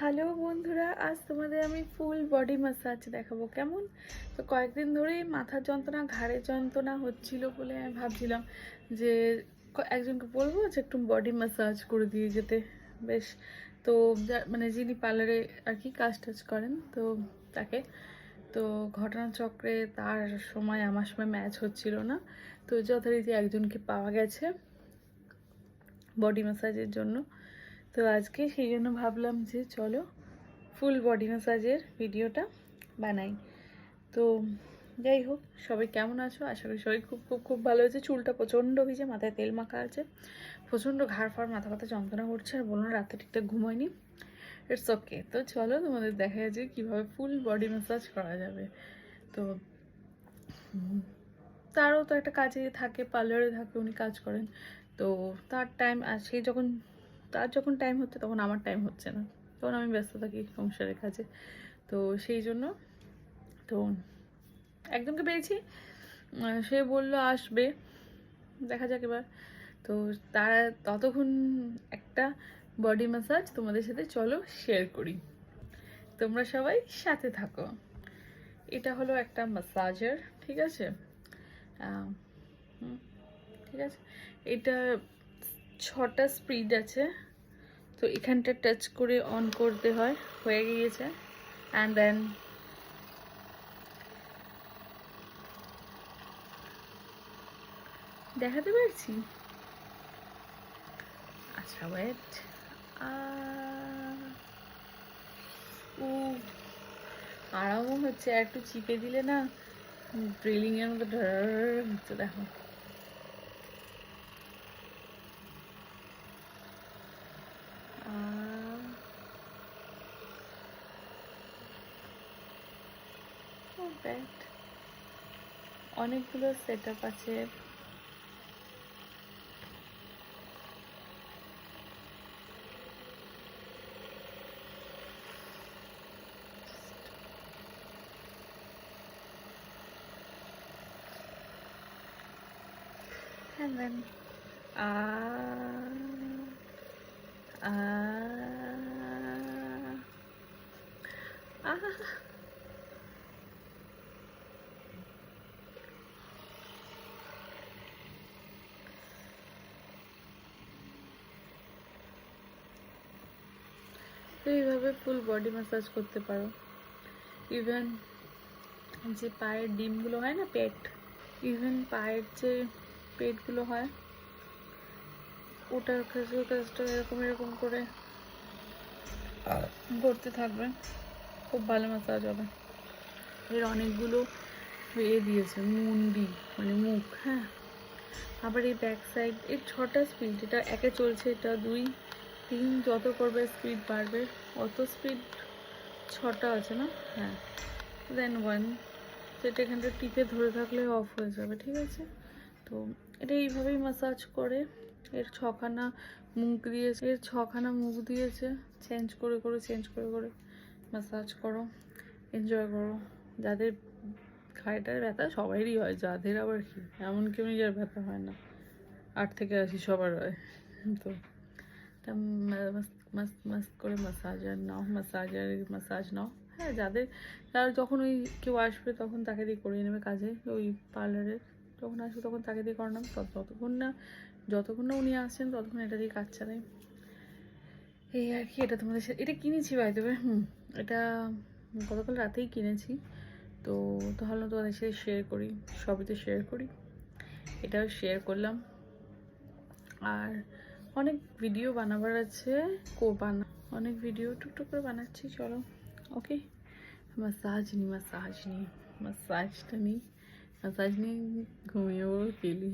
Hello বন্ধুরা, আজ তোমাদের আমি ফুল বডি ম্যাসাজ দেখাবো, কেমন? তো কয়েকদিন ধরেই মাথার যন্ত্রণা, ঘাড়ের যন্ত্রণা হচ্ছিল বলে আমি ভাবছিলাম যে একজনকে বলব যে একটু বডি ম্যাসাজ করে দিয়ে যেতে। বেশ, তো মানে যিনি পার্লারে আর কি কাজ টাজ করেন, তো তাকে। তো ঘটনাচক্রে তার সময় আমার সময় ম্যাচ হচ্ছিল না, তো যথারীতি একজনকে পাওয়া গেছে বডি ম্যাসাজের জন্য। তো আজকে সেই জন্য ভাবলাম যে চলো ফুল বডি ম্যাসাজের ভিডিওটা বানাই। তো যাই হোক, সবাই কেমন আছো? আশা করি সবাই খুব খুব খুব ভালো হয়েছে চুলটা প্রচণ্ড ভিজে, মাথায় তেল মাখা আছে। প্রচণ্ড ঘাড় ফাড়, মাথা ব্যথা যন্ত্রণা করছে। আর বলুন রাতে ঠিকঠাক ঘুমায়নি? ইটস ওকে তো চলো, তোমাদের দেখা যাচ্ছে কীভাবে ফুল বডি ম্যাসাজ করা যাবে। তো তারও তো একটা কাজে থাকে পার্লারে থাকে, উনি কাজ করেন। তো তার টাইম আর সেই যখন তার যখন টাইম হচ্ছে তখন আমার টাইম হচ্ছে না। তখন আমি ব্যস্ত থাকি সংসারের কাজে। তো সেই জন্য তো একজনকে পেয়েছি। সে বলল, আসবে। দেখা যাক এবার। তো তারা ততক্ষণ একটা বডি ম্যাসাজ তোমাদের সাথে চলো শেয়ার করি। তোমরা সবাই সাথে থাকো। এটা হলো একটা ম্যাসাজার ঠিক আছে? ঠিক আছে? এটা ছটা স্পিড আছে তো এখানটা টাচ করে অন করতে হয় হয়ে গিয়েছে অ্যান্ড দেন দেখাতে পারছি আচ্ছা ওয়েট ও আরামও হচ্ছে একটু চিপে দিলে না ড্রিলিং এর মতো হচ্ছে দেখো পরফেক্ট অনেকগুলো সেট আপ আছে আহ তো এইভাবে ফুল বডি ম্যাসাজ করতে পারো। ইভেন যে পায়ের ডিমগুলো হয় না, পেট ইভেন পায়ের যে পেটগুলো হয়, ওটার কাছে কাজটা এরকম এরকম করে করতে থাকবে। খুব ভালো ম্যাসাজ হবে। এর অনেকগুলো এ দিয়েছে মুন্ডি মানে মুখ হ্যাঁ। আবার এই ব্যাক সাইড এর ছটা স্পিড এটা একে চলছে, এটা দুই তিন যত করবে স্পিড বাড়বে। অত স্পিড ছটা আছে না? হ্যাঁ। দেন ওয়ান সেটা এখানটা টিপে ধরে থাকলে অফ হয়ে যাবে, ঠিক আছে? তো এটা এইভাবেই ম্যাসাজ করে। এর ছখানা মুখ দিয়েছে, এর ছখানা মুখ দিয়েছে। চেঞ্জ করে করে চেঞ্জ করে করে ম্যাসাজ করো এনজয় করো। যাদের ঘাড়টার ব্যথা সবারই হয়, যাদের আবার কি? এমন কেউ নিজের ব্যথা হয় না। আট থেকে আশি সবার হয়। তো মাস্ত করে ম্যাসাজার নাও ম্যাসাজার ম্যাসাজ নাও। হ্যাঁ যাদের যারা যখন ওই কেউ আসবে তখন তাকে দিয়ে করিয়ে নেবে কাজে, ওই পার্লারের যখন আসবে তখন তাকে দিয়ে করানো, তত যতক্ষণ না যতক্ষণ না উনি আসছেন ততক্ষণ এটা দিয়ে কাজ চালাই। এই আর কি, এটা তোমাদের সাথে এটা কিনেছি বাই দেবে হুম, এটা গতকাল রাতেই কিনেছি। তো তাহলে তোমাদের সাথে শেয়ার করি, সবই তো শেয়ার করি। এটাও শেয়ার করলাম। আর অনেক ভিডিও বানাবার আছে। কো বানা, অনেক ভিডিও টুকটুক করে বানাচ্ছি, চলো। ওকে মাসাজ নি মাসাজ নি। মাসাজটা নিই মাসাজ নিয়ে ঘুমিয়েও গেলি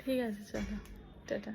ঠিক আছে, চলো। টাটা।